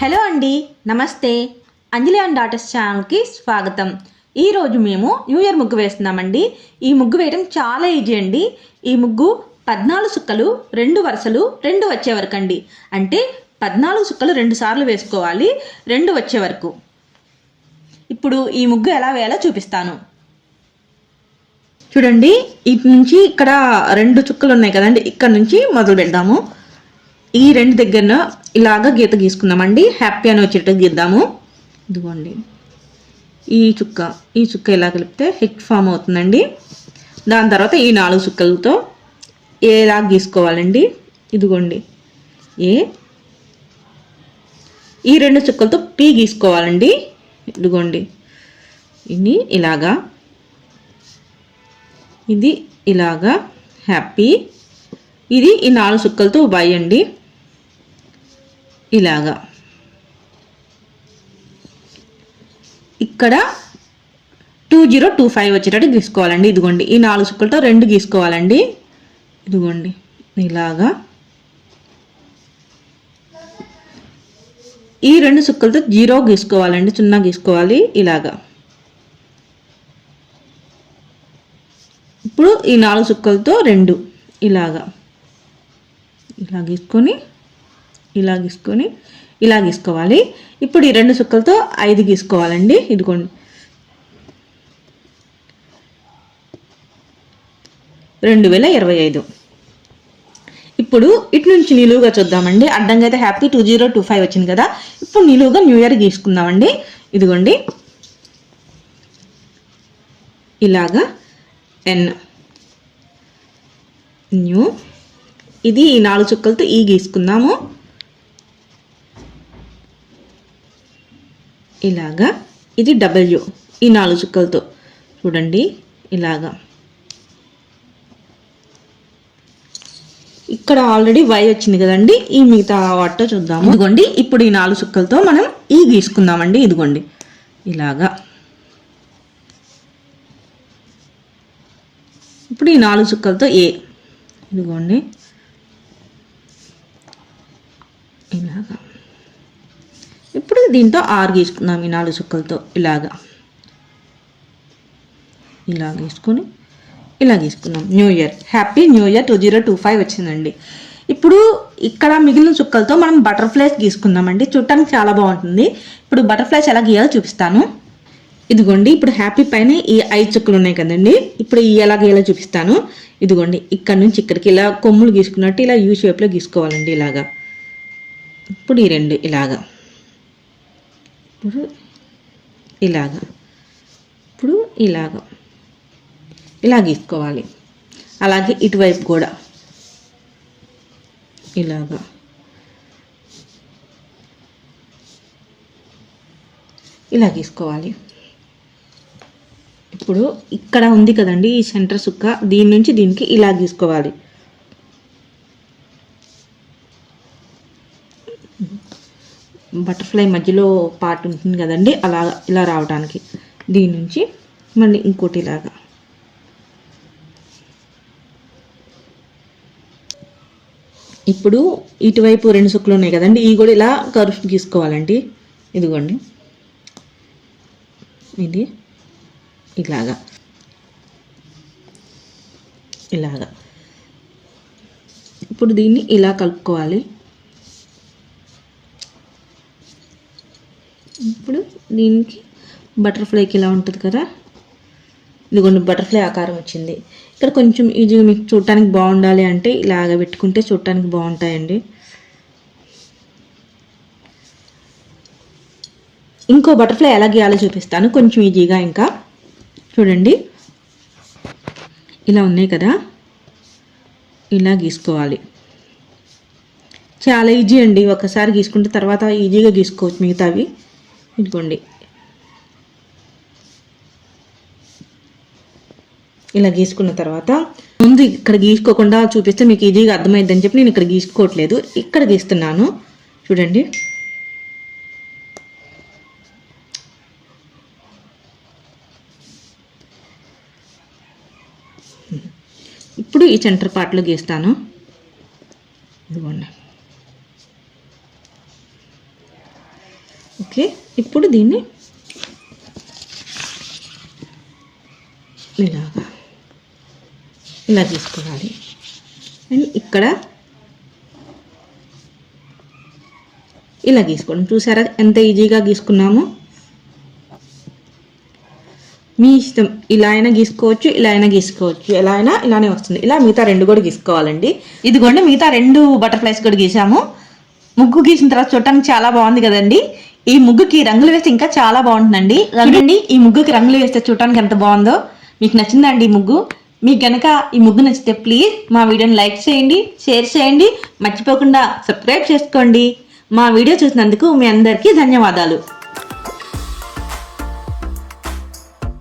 Hello అండి నమస్తే. అంజలి and daughters ఛానల్కి స్వాగతం. ఈరోజు మేము న్యూ ఇయర్ ముగ్గు వేస్తున్నామండి. ఈ ముగ్గు వేయడం చాలా ఈజీ అండి. ఈ ముగ్గు పద్నాలుగు సుక్కలు రెండు వరుసలు రెండు వచ్చే వరకు అండి. అంటే పద్నాలుగు సుక్కలు రెండు సార్లు వేసుకోవాలి రెండు వచ్చే వరకు. ఇప్పుడు ఈ ముగ్గు ఎలా వేయాలో చూపిస్తాను. చూడండి ఇటు నుంచి ఇక్కడ రెండు చుక్కలు ఉన్నాయి కదండి. ఇక్కడ నుంచి మొదలు పెడదాము. ఈ రెండు దగ్గర ఇలాగ గీత గీసుకుందామండి. హ్యాపీ అని వచ్చేటట్టు గీద్దాము. ఇదిగోండి. ఈ చుక్క ఈ చుక్క ఇలా కలిపితే హెచ్ ఫామ్ అవుతుందండి. దాని తర్వాత ఈ నాలుగు చుక్కలతో ఏలా గీసుకోవాలండి? ఇదిగోండి. ఏ? ఈ రెండు చుక్కలతో పీ గీసుకోవాలండి. ఇదిగోండి. ఇది ఇలాగా. ఇది ఇలాగా. హ్యాపీ ఇది ఈ నాలుగు చుక్కలతో బై అండి. ఇలాగా. ఇక్కడ టూ జీరో టూ ఫైవ్ వచ్చేటట్టు గీసుకోవాలండి. ఇదిగోండి ఈ నాలుగు చుక్కలతో రెండు గీసుకోవాలండి. ఇదిగోండి ఇలాగా. ఈ రెండు చుక్కలతో జీరో గీసుకోవాలండి సున్నా గీసుకోవాలి ఇలాగా. ఇప్పుడు ఈ నాలుగు చుక్కలతో రెండు ఇలాగా. ఇలా గీసుకొని ఇలా గీసుకొని ఇలా గీసుకోవాలి. ఇప్పుడు ఈ రెండు చుక్కలతో ఐదు గీసుకోవాలండి. ఇదిగోండి. రెండు వేల ఇరవై ఐదు. ఇప్పుడు ఇటు నుంచి నిలువుగా చూద్దామండి. అడ్డంగా అయితే happy two zero two five వచ్చింది కదా. ఇప్పుడు నిలువుగా న్యూ ఇయర్ గీసుకుందామండి. ఇదిగోండి. ఇలాగా ఎన్ న్యూ. ఇది ఈ నాలుగు చుక్కలతో ఈ గీసుకుందాము. ఇలాగా ఇది డబ్ల్యూ ఈ నాలుగు చుక్కలతో. చూడండి ఇలాగా. ఇక్కడ ఆల్రెడీ వై వచ్చింది కదండి ఈ మిగతా వాటితో చూద్దాము. ఇదిగోండి ఇప్పుడు ఈ నాలుగు చుక్కలతో మనం ఈ గీసుకుందామండి ఇదిగోండి. ఇలాగా. ఇప్పుడు ఈ నాలుగు చుక్కలతో ఏ ఇదిగోండి ఇలాగా ఇప్పుడు దీంతో ఆరు గీసుకుందాం ఈ నాలుగు చుక్కలతో. ఇలాగా. ఇలా గీసుకొని ఇలా గీసుకున్నాం. New year happy new year two zero two five వచ్చిందండి. ఇప్పుడు ఇక్కడ మిగిలిన చుక్కలతో మనం బటర్ఫ్లైస్ గీసుకుందామండి. చూడటానికి చాలా బాగుంటుంది. ఇప్పుడు బటర్ఫ్లైస్ ఎలా గీయాలో చూపిస్తాను. ఇదిగోండి ఇప్పుడు హ్యాపీ పైన ఈ ఐదు చుక్కలు ఉన్నాయి కదండి. ఇప్పుడు ఈ ఎలా గీయాలో చూపిస్తాను. ఇదిగోండి ఇక్కడ నుంచి ఇక్కడికి ఇలా కొమ్ములు గీసుకున్నట్టు ఇలా యూ షేప్లో గీసుకోవాలండి ఇలాగా. ఇప్పుడు ఈ రెండు ఇలాగా. ఇప్పుడు ఇలాగ. ఇప్పుడు ఇలాగ. ఇలా గీసుకోవాలి. అలాగే ఇటువైపు కూడా. ఇలాగా. ఇలా గీసుకోవాలి. ఇప్పుడు ఇక్కడ ఉంది కదండి ఈ సెంటర్ సుక్క. దీని నుంచి దీనికి ఇలా గీసుకోవాలి. బటర్ఫ్లై మధ్యలో పార్ట్ ఉంటుంది కదండి అలా ఇలా రావడానికి దీని నుంచి మళ్ళీ ఇంకోటి ఇలాగా. ఇప్పుడు ఇటువైపు రెండు సుక్కులు ఉన్నాయి కదండి ఇవి కూడా ఇలా కరుఫ్ గీసుకోవాలండి. ఇదిగోండి. ఇది ఇలాగా. ఇలాగా. ఇప్పుడు దీన్ని ఇలా కలుపుకోవాలి. ఇప్పుడు దీనికి బటర్ఫ్లైకి ఇలా ఉంటుంది కదా. ఇదిగోండి బటర్ఫ్లై ఆకారం వచ్చింది. ఇక్కడ కొంచెం ఇది మీకు చూడటానికి బాగుండాలి అంటే ఇలాగ పెట్టుకుంటే చూడటానికి బాగుంటాయండి. ఇంకో బటర్ఫ్లై ఎలా గీయాలో చూపిస్తాను కొంచెం ఈజీగా ఇంకా. చూడండి. ఇలా ఉన్నాయి కదా. ఇలా గీసుకోవాలి. చాలా ఈజీ అండి ఒకసారి గీసుకుంటే తర్వాత ఈజీగా గీసుకోవచ్చు మిగతావి. ఇదిగోండి. ఇలా గీసుకున్న తర్వాత ముందు ఇక్కడ గీసుకోకుండా చూపిస్తే మీకు ఈజీగా అర్థమైందని చెప్పి నేను ఇక్కడ గీసుకోవట్లేదు. ఇక్కడ గీస్తున్నాను. చూడండి. ఇప్పుడు ఈ సెంటర్ పార్ట్లో గీస్తాను. ఇదిగోండి. ఓకే ఇప్పుడు దీన్ని ఇలాగా ఇలా తీసుకోవాలి. అండ్ ఇక్కడ ఇలా గీసుకోండి చూసారా ఎంత ఈజీగా గీసుకున్నామో? మీ ఇష్టం ఇలా అయినా గీసుకోవచ్చు ఇలా అయినా గీసుకోవచ్చు. ఎలా అయినా ఇలానే వస్తుంది. ఇలా మిగతా రెండు కూడా గీసుకోవాలండి. ఇదిగోండి మిగతా రెండు బటర్ఫ్లైస్ కూడా గీసాము. ముగ్గు గీసిన తర్వాత చూడటానికి చాలా బాగుంది కదండి. ఈ ముగ్గుకి రంగులు వేస్తే ఇంకా చాలా బాగుంటుందండి. రండి ఈ ముగ్గుకి రంగులు వేస్తే చూడటానికి ఎంత బాగుందో. మీకు నచ్చిందండి ఈ ముగ్గు. మీకు గనక ఈ ముగ్గు నచ్చితే ప్లీజ్ మా వీడియోని లైక్ చేయండి షేర్ చేయండి. మర్చిపోకుండా సబ్స్క్రైబ్ చేసుకోండి. మా వీడియో చూసినందుకు మీ అందరికీ ధన్యవాదాలు.